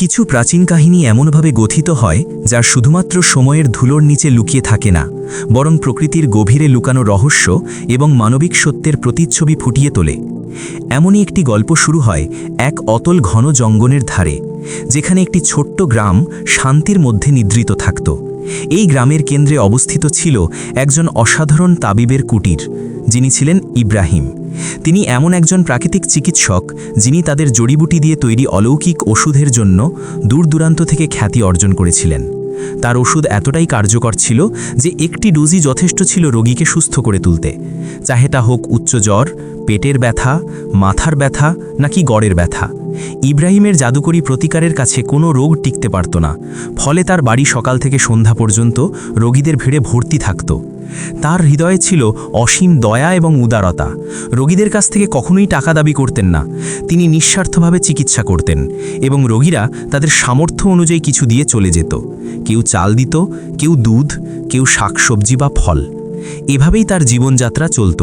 কিছু প্রাচীন কাহিনী এমনভাবে গথিত হয় যা শুধুমাত্র সময়ের ধুলোর নিচে লুকিয়ে থাকে না, বরং প্রকৃতির গভীরে লুকানো রহস্য এবং মানবিক সত্যের প্রতিচ্ছবি ফুটিয়ে তোলে। এমনই একটি গল্প শুরু হয় এক অতল ঘন জঙ্গলের ধারে, যেখানে একটি ছোট্ট গ্রাম শান্তির মধ্যে নিদ্রিত থাকত। এই গ্রামের কেন্দ্রে অবস্থিত ছিল একজন অসাধারণ তাবিবের কুটির, যিনি ছিলেন ইব্রাহিম। তিনি এমন একজন প্রাকৃতিক চিকিৎসক, যিনি তাদের জড়িবুটি দিয়ে তৈরি অলৌকিক ওষুধের জন্য দূর দূরান্ত থেকে খ্যাতি অর্জন করেছিলেন। তার ওষুধ এতটাই কার্যকর ছিল যে একটি ডোজই যথেষ্ট ছিল রোগীকে সুস্থ করে তুলতে। চাহে তা হোক উচ্চ জ্বর, পেটের ব্যথা, মাথার ব্যথা নাকি গড়ের ব্যথা। ইব্রাহিমের জাদুকরী প্রতিকারের কাছে কোনো রোগ টিকতে পারত না, ফলে তার বাড়ি সকাল থেকে সন্ধ্যা পর্যন্ত রোগীদের ভিড়ে ভর্তি থাকত। তার হৃদয়ে ছিল অসীম দয়া এবং উদারতা। রোগীদের কাছ থেকে কখনোই টাকা দাবি করতেন না, তিনি নিঃস্বার্থভাবে চিকিৎসা করতেন এবং রোগীরা তাদের সামর্থ্য অনুযায়ী কিছু দিয়ে চলে যেত। কেউ চাল দিত, কেউ দুধ, কেউ শাকসবজি বা ফল। এভাবেই তার জীবনযাত্রা চলত।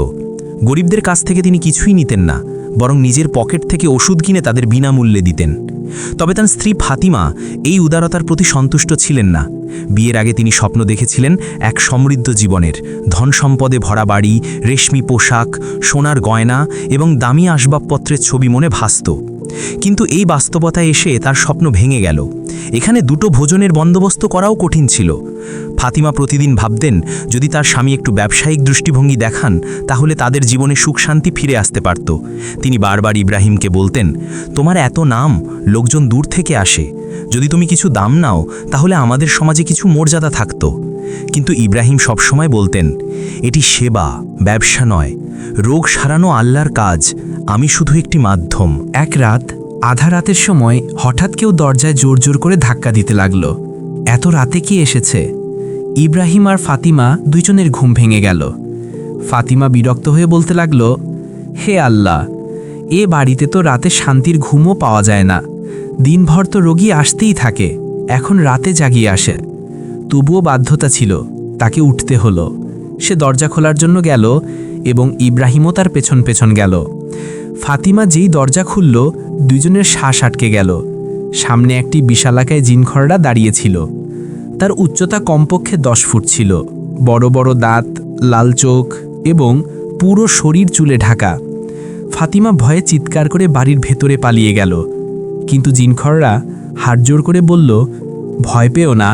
গরিবদের কাছ থেকে তিনি কিছুই নিতেন না, বরং নিজের পকেট থেকে ওষুধ কিনে তাদের বিনামূল্যে দিতেন। তবে তার স্ত্রী ফাতিমা এই উদারতার প্রতি সন্তুষ্ট ছিলেন না। বিয়ের আগে তিনি স্বপ্ন দেখেছিলেন এক সমৃদ্ধ জীবনের। ধন সম্পদে ভরা বাড়ি, রেশমি পোশাক, সোনার গয়না এবং দামি আসবাবপত্রের ছবি মনে ভাসত। কিন্তু এই বাস্তবতায় এসে তার স্বপ্ন ভেঙে গেল। এখানে দুটো ভোজনের বন্দোবস্ত করাও কঠিন ছিল। ফাতিমা প্রতিদিন ভাবতেন, যদি তার স্বামী একটু ব্যবসায়িক দৃষ্টিভঙ্গি দেখান, তাহলে তাদের জীবনে সুখ শান্তি ফিরে আসতে পারত। তিনি বারবার ইব্রাহিমকে বলতেন, তোমার এত নাম, লোকজন দূর থেকে আসে। যদি তুমি কিছু দাম নাও, তাহলে আমাদের সমাজে কিছু মর্যাদা থাকত। কিন্তু ইব্রাহিম সবসময় বলতেন, এটি সেবা, ব্যবসা নয় রোগ সারানো আল্লাহর কাজ, আমি শুধু একটি মাধ্যম। এক রাত, আধা রাতের সময় হঠাৎ কেউ দরজায় জোর জোর করে ধাক্কা দিতে লাগল। এত রাতে কি এসেছে? ইব্রাহিম আর ফাতিমা দুইজনের ঘুম ভেঙে গেল। ফাতিমা বিরক্ত হয়ে বলতে লাগল, হে আল্লাহ, এ বাড়িতে তো রাতে শান্তির ঘুমও পাওয়া যায় না। দিনভর তো রোগী আসতেই থাকে, এখন রাতে জাগিয়ে আসে। তবুও বাধ্যতা ছিল, তাকে উঠতে হলো। সে দরজা খোলার জন্য গেল এবং ইব্রাহিমও তার পেছন পেছন গেল। ফাতিমা যেই দরজা খুলল দুজনের শ্বাস আটকে গেল। সামনে একটি বিশালাকায় জিনখরড়া দাঁড়িয়েছিল তার উচ্চতা কমপক্ষে দশ ফুট ছিল। বড় বড় দাঁত, লাল চোখ এবং পুরো শরীর চুলে ঢাকা। ফাতিমা ভয়ে চিৎকার করে বাড়ির ভেতরে পালিয়ে গেল। কিন্তু জিনখররা হাড়জোড় করে বলল, ভয় পেও না,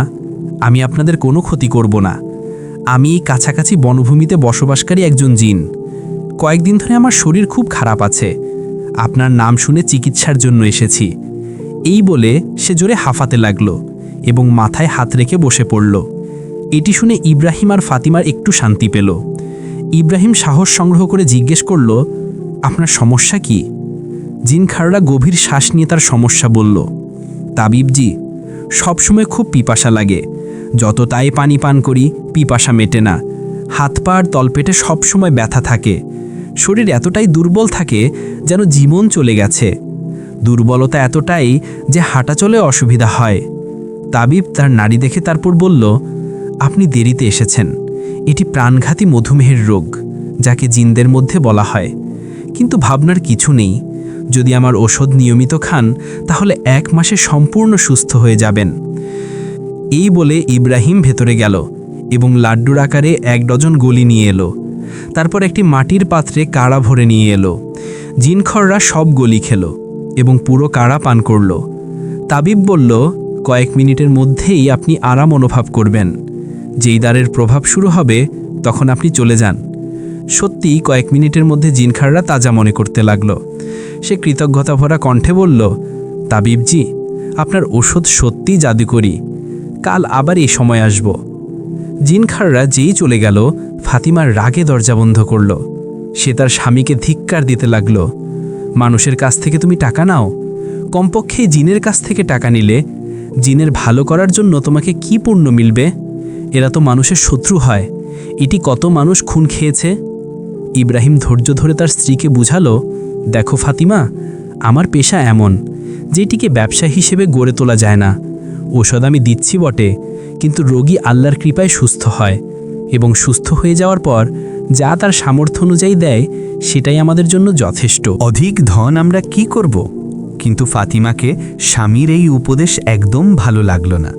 আমি আপনাদের কোনো ক্ষতি করব না। আমি এই কাছাকাছি বনভূমিতে বসবাসকারী একজন জিন। কয়েকদিন ধরে আমার শরীর খুব খারাপ আছে। আপনার নাম শুনে চিকিৎসার জন্য এসেছি। এই বলে সে জোরে হাঁফাতে লাগল এবং মাথায় হাত রেখে বসে পড়ল। এটি শুনে ইব্রাহিম আর ফাতিমার একটু শান্তি পেল। ইব্রাহিম সাহস সংগ্রহ করে জিজ্ঞেস করল, আপনার সমস্যা কি? জিন খাররা গভীর শ্বাস নিয়ে তার সমস্যা বলল, তাবিবজি, সবসময় খুব পিপাসা লাগে। যত তাই পানি পান করি, পিপাসা মেটে না। হাত পা আর তলপেটে সবসময় ব্যথা থাকে। শরীর এতটাই দুর্বল থাকে যেন জীবন চলে গেছে। দুর্বলতা এতটাই যে হাঁটা চলে অসুবিধা হয়। তাবিব তার নারী দেখে তারপর বলল, আপনি দেরিতে এসেছেন। এটি প্রাণঘাতী মধুমেহের রোগ, যাকে জিনদের মধ্যে বলা হয়। কিন্তু ভাবনার কিছু নেই। যদি আমার ওষুধ নিয়মিত খান, তাহলে এক মাসে সম্পূর্ণ সুস্থ হয়ে যাবেন। এই বলে ইব্রাহিম ভেতরে গেল এবং লাড্ডুর আকারে এক ডজন গলি নিয়ে এলো। তারপর একটি মাটির পাত্রে কাড়া ভরে নিয়ে এলো। জিনখররা সব গলি খেলো এবং পুরো কাড়া পান করল। তাবিব বলল, কয়েক মিনিটের মধ্যেই আপনি আরাম অনুভব করবেন। যেই দ্বারের প্রভাব শুরু হবে, তখন আপনি চলে যান। সত্যি, কয়েক মিনিটের মধ্যে জিনখাররা তাজা মনে করতে লাগল। সে কৃতজ্ঞতা ভরা কণ্ঠে বলল, তাবিবজি, আপনার ওষুধ সত্যি জাদুকরি। কাল আবার এই সময় আসব। জিনখাররা যেই চলে গেল, ফাতিমার রাগে দরজা বন্ধ করল। সে তার স্বামীকে ধিক্কার দিতে লাগল। মানুষের কাছ থেকে তুমি টাকা নাও। কমপক্ষে জিনের কাছ থেকে টাকা নিলে। জিনের ভালো করার জন্য তোমাকে কি পূর্ণ মিলবে? এরা তো মানুষের শত্রু হয়। এটি কত মানুষ খুন খেয়েছে? ইব্রাহিম ধৈর্য ধরে তার স্ত্রীকে বুঝালো, দেখো ফাতিমা, আমার পেশা এমন, যেটিকে ব্যবসা হিসেবে গড়ে তোলা যায় না। ওষুধ আমি দিচ্ছি বটে, কিন্তু রোগী আল্লাহর কৃপায় সুস্থ হয় এবং সুস্থ হয়ে যাওয়ার পর যা তার সামর্থ্য অনুযায়ী দেয়, সেটাই আমাদের জন্য যথেষ্ট। অধিক ধন আমরা কি করব? কিন্তু ফাতিমাকে স্বামীর এই উপদেশ একদম ভালো লাগল না।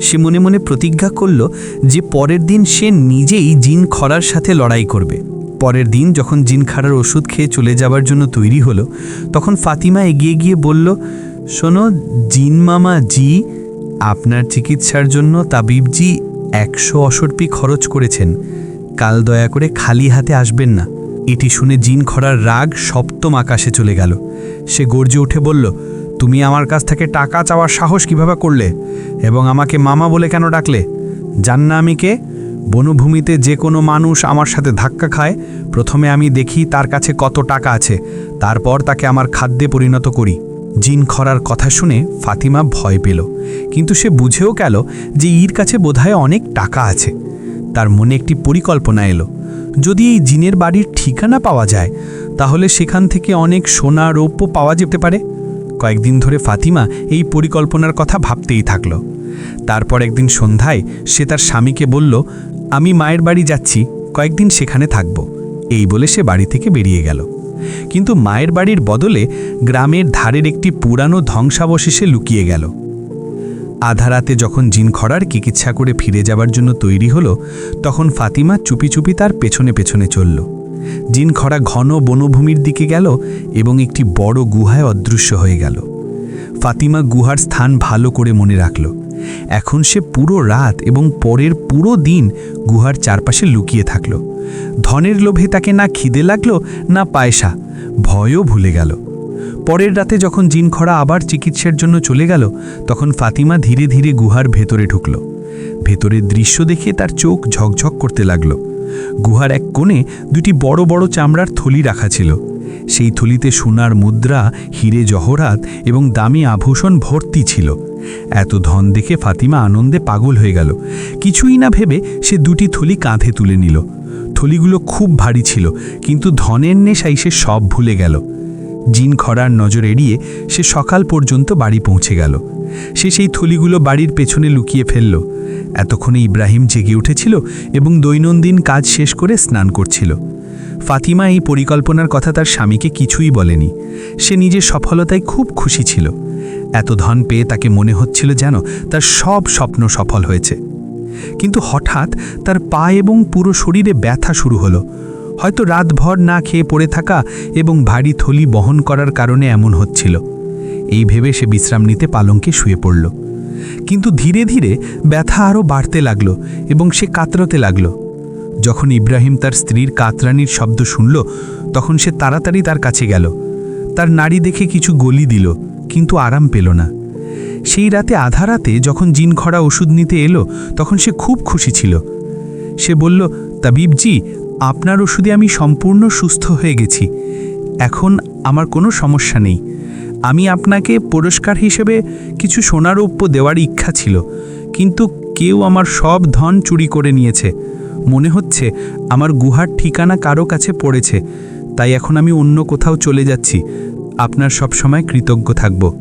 সে মনে মনে প্রতিজ্ঞা করল যে পরের দিন সে নিজেই জিন খরার সাথে লড়াই করবে। পরের দিন যখন জিন খারার ওষুধ খেয়ে চলে যাবার জন্য তৈরি হলো, তখন ফাতিমা এগিয়ে গিয়ে বলল, শোনো, জিন মামা জি আপনার চিকিৎসার জন্য তাবিবজি একশো অসর্পি খরচ করেছেন। কাল দয়া করে খালি হাতে আসবেন না। এটি শুনে জিন খরার রাগ সপ্তম আকাশে চলে গেল। সে গর্জে উঠে বলল, তুমি আমার কাছ থেকে টাকা চাওয়ার সাহস কীভাবে করলে? এবং আমাকে মামা বলে কেন ডাকলে? জান না আমি কে? বনভূমিতে যে কোনো মানুষ আমার সাথে ধাক্কা খায়। প্রথমে আমি দেখি তার কাছে কত টাকা আছে। তারপর তাকে আমার খাদ্যে পরিণত করি। জিন খরার কথা শুনে ফাতিমা ভয় পেল, কিন্তু সে বুঝেও গেল যে ইর কাছে বোধহয় অনেক টাকা আছে। তার মনে একটি পরিকল্পনা এলো, যদি এই জিনের বাড়ির ঠিকানা পাওয়া যায়, তাহলে সেখান থেকে অনেক সোনা, রৌপ্য পাওয়া যেতে পারে। কয়েকদিন ধরে ফাতিমা এই পরিকল্পনার কথা ভাবতেই থাকল। তারপর একদিন সন্ধ্যায় সে তার স্বামীকে বলল, আমি মায়ের বাড়ি যাচ্ছি, কয়েকদিন সেখানে থাকব। এই বলে সে বাড়ি থেকে বেরিয়ে গেল। কিন্তু মায়ের বাড়ির বদলে গ্রামের ধারের একটি পুরানো ধ্বংসাবশেষে লুকিয়ে গেল। আধারাতে যখন জিন খরার চিকিৎসা করে ফিরে যাবার জন্য তৈরি হলো, তখন ফাতিমা চুপি চুপি তার পেছনে পেছনে চলল। জিন খরা ঘন বনভূমির দিকে গেল এবং একটি বড় গুহায় অদৃশ্য হয়ে গেল। ফাতিমা গুহার স্থান ভালো করে মনে রাখল। এখন সে পুরো রাত এবং পরের পুরো দিন গুহার চারপাশে লুকিয়ে থাকল। ধনের লোভে তাকে না খিদে লাগল, না পায়সা ভয়ও ভুলে গেল। পরের রাতে যখন জিনখরা আবার চিকিৎসার জন্য চলে গেল, তখন ফাতিমা ধীরে ধীরে গুহার ভেতরে ঢুকল। ভেতরের দৃশ্য দেখে তার চোখ ঝকঝক করতে লাগল। গুহার এক কোণে দুটি বড় বড় চামড়ার থলি রাখা ছিল। সেই থলিতে সোনার মুদ্রা, হিরে জহরাত এবং দামি আভূষণ ভর্তি ছিল। এত ধন দেখে ফাতিমা আনন্দে পাগল হয়ে গেল। কিছুই না ভেবে সে দুটি থলি কাঁধে তুলে নিল। থলিগুলো খুব ভারী ছিল, কিন্তু ধনের নেশাই সে সব ভুলে গেল। জিন খরার নজর এড়িয়ে সে সকাল পর্যন্ত বাড়ি পৌঁছে গেল। সে সেই থলিগুলো বাড়ির পেছনে লুকিয়ে ফেলল। এতক্ষণে ইব্রাহিম জেগে উঠেছিল এবং দৈনন্দিন কাজ শেষ করে স্নান করছিল। ফাতিমা এই পরিকল্পনার কথা তার স্বামীকে কিছুই বলেনি। সে নিজের সফলতায় খুব খুশি ছিল। এত ধন পেয়ে তাকে মনে হচ্ছিল যেন তার সব স্বপ্ন সফল হয়েছে। কিন্তু হঠাৎ তার পা এবং পুরো শরীরে ব্যথা শুরু হলো। হয়তো রাতভর না খেয়ে পড়ে থাকা এবং ভারী থলি বহন করার কারণে এমন হচ্ছিল। এই ভেবে সে বিশ্রাম নিতে পালঙ্কে শুয়ে পড়ল। কিন্তু ধীরে ধীরে ব্যথা আরও বাড়তে লাগল এবং সে কাতরাতে লাগল। যখন ইব্রাহিম তার স্ত্রীর কাতরানির শব্দ শুনল, তখন সে তাড়াতাড়ি তার কাছে গেল। তার নাড়ি দেখে কিছু গলি দিল, কিন্তু আরাম পেল না। সেই রাতে আধা রাতে যখন জিন খরা ওষুধ নিতে এলো, তখন সে খুব খুশি ছিল। সে বলল তাবিবজি আপনার ওষুধে আমি সম্পূর্ণ সুস্থ হয়ে গেছি। এখন আমার কোনো সমস্যা নেই। আমি আপনাকে পুরস্কার হিসেবে কিছু সোনারৌপ্য দেওয়ার ইচ্ছা ছিল, কিন্তু কেউ আমার সব ধন চুরি করে নিয়েছে। মনে হচ্ছে আমার গুহার ঠিকানা কারও কাছে পড়েছে। তাই এখন আমি অন্য কোথাও চলে যাচ্ছি। আপনার সব সময় কৃতজ্ঞ থাকব।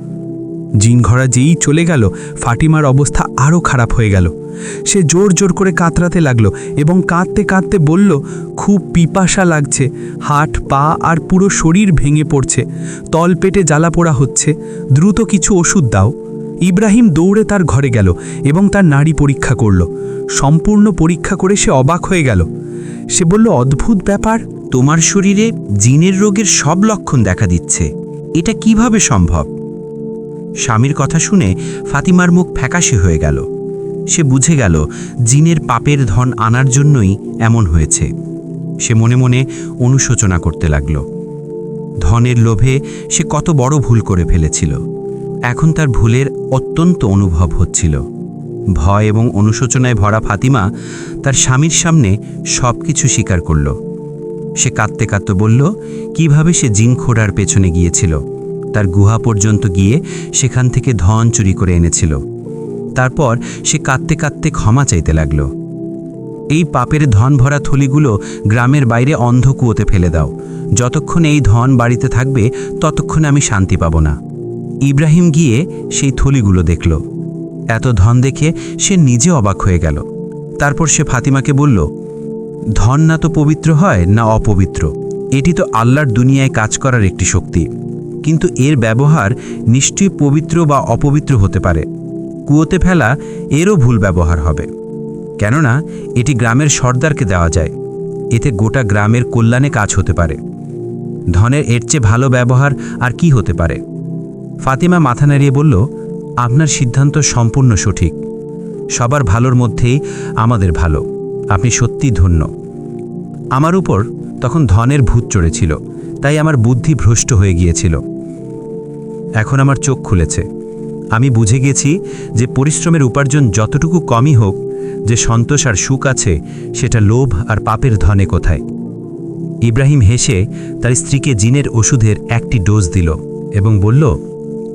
জিনঘরা যেই চলে গেল, ফাটিমার অবস্থা আরও খারাপ হয়ে গেল। সে জোর জোর করে কাতরাতে লাগল এবং কাঁদতে কাঁদতে বলল, খুব পিপাসা লাগছে। হাট, পা আর পুরো শরীর ভেঙে পড়ছে। তল পেটে জ্বালা পোড়া হচ্ছে। দ্রুত কিছু ওষুধ দাও। ইব্রাহিম দৌড়ে তার ঘরে গেল এবং তার নাড়ি পরীক্ষা করল। সম্পূর্ণ পরীক্ষা করে সে অবাক হয়ে গেল। সে বলল, অদ্ভুত ব্যাপার। তোমার শরীরে জিনের রোগের সব লক্ষণ দেখা দিচ্ছে। এটা কীভাবে সম্ভব? স্বামীর কথা শুনে ফাতিমার মুখ ফ্যাকাশে হয়ে গেল। সে বুঝে গেল, জিনের পাপের ধন আনার জন্যই এমন হয়েছে। সে মনে মনে অনুশোচনা করতে লাগল। ধনের লোভে সে কত বড় ভুল করে ফেলেছিল। এখন তার ভুলের অত্যন্ত অনুভব হচ্ছিল। ভয় এবং অনুশোচনায় ভরা ফাতিমা তার স্বামীর সামনে সব কিছু স্বীকার করল। সে কাঁদতে কাঁদতে বলল, কীভাবে সে জিন খোড়ার পেছনে গিয়েছিল? তার গুহা পর্যন্ত গিয়ে সেখান থেকে ধন চুরি করে এনেছিল। তারপর সে কাঁদতে কাঁদতে ক্ষমা চাইতে লাগল। এই পাপের ধন ভরা থলিগুলো গ্রামের বাইরে অন্ধ কুয়োতে ফেলে দাও। যতক্ষণ এই ধন বাড়িতে থাকবে, ততক্ষণ আমি শান্তি পাব না। ইব্রাহিম গিয়ে সেই থলিগুলো দেখল। এত ধন দেখে সে নিজে অবাক হয়ে গেল। তারপর সে ফাতিমাকে বলল ধন না তো পবিত্র হয়, না অপবিত্র। এটি তো আল্লাহর দুনিয়ায় কাজ করার একটি শক্তি। কিন্তু এর ব্যবহার নিশ্চয়ই পবিত্র বা অপবিত্র হতে পারে। কুয়োতে ফেলা এরও ভুল ব্যবহার হবে। কেননা, এটি গ্রামের সর্দারকে দেওয়া যায়। এতে গোটা গ্রামের কল্যাণে কাজ হতে পারে। ধনের এর চেয়ে ভালো ব্যবহার আর কি হতে পারে? ফাতিমা মাথা নাড়িয়ে বলল, আপনার সিদ্ধান্ত সম্পূর্ণ সঠিক। সবার ভালোর মধ্যেই আমাদের ভালো। আপনি সত্যি ধন্য। আমার উপর তখন ধনের ভূত চড়েছিল, তাই আমার বুদ্ধি ভ্রষ্ট হয়ে গিয়েছিল। এখন আমার চোখ খুলেছে। আমি বুঝে গেছি যে পরিশ্রমের উপার্জন যতটুকু কমই হোক, যে সন্তোষ আর সুখ আছে, সেটা লোভ আর পাপের ধনে কোথায়? ইব্রাহিম হেসে তার স্ত্রীকে জিনের ওষুধের একটি ডোজ দিল এবং বলল,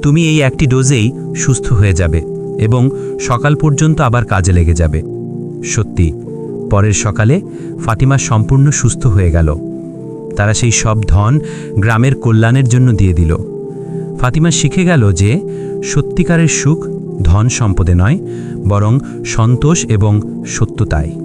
তুমি এই একটি ডোজেই সুস্থ হয়ে যাবে এবং সকাল পর্যন্ত আবার কাজে লেগে যাবে। সত্যি পরের সকালে ফাতিমা সম্পূর্ণ সুস্থ হয়ে গেল। তারা সেই সব ধন গ্রামের কল্যাণের জন্য দিয়ে দিল। ফাতিমা শিখে গেল যে সত্যিকারের সুখ ধন সম্পদে নয়, বরং সন্তোষ এবং সত্যতায়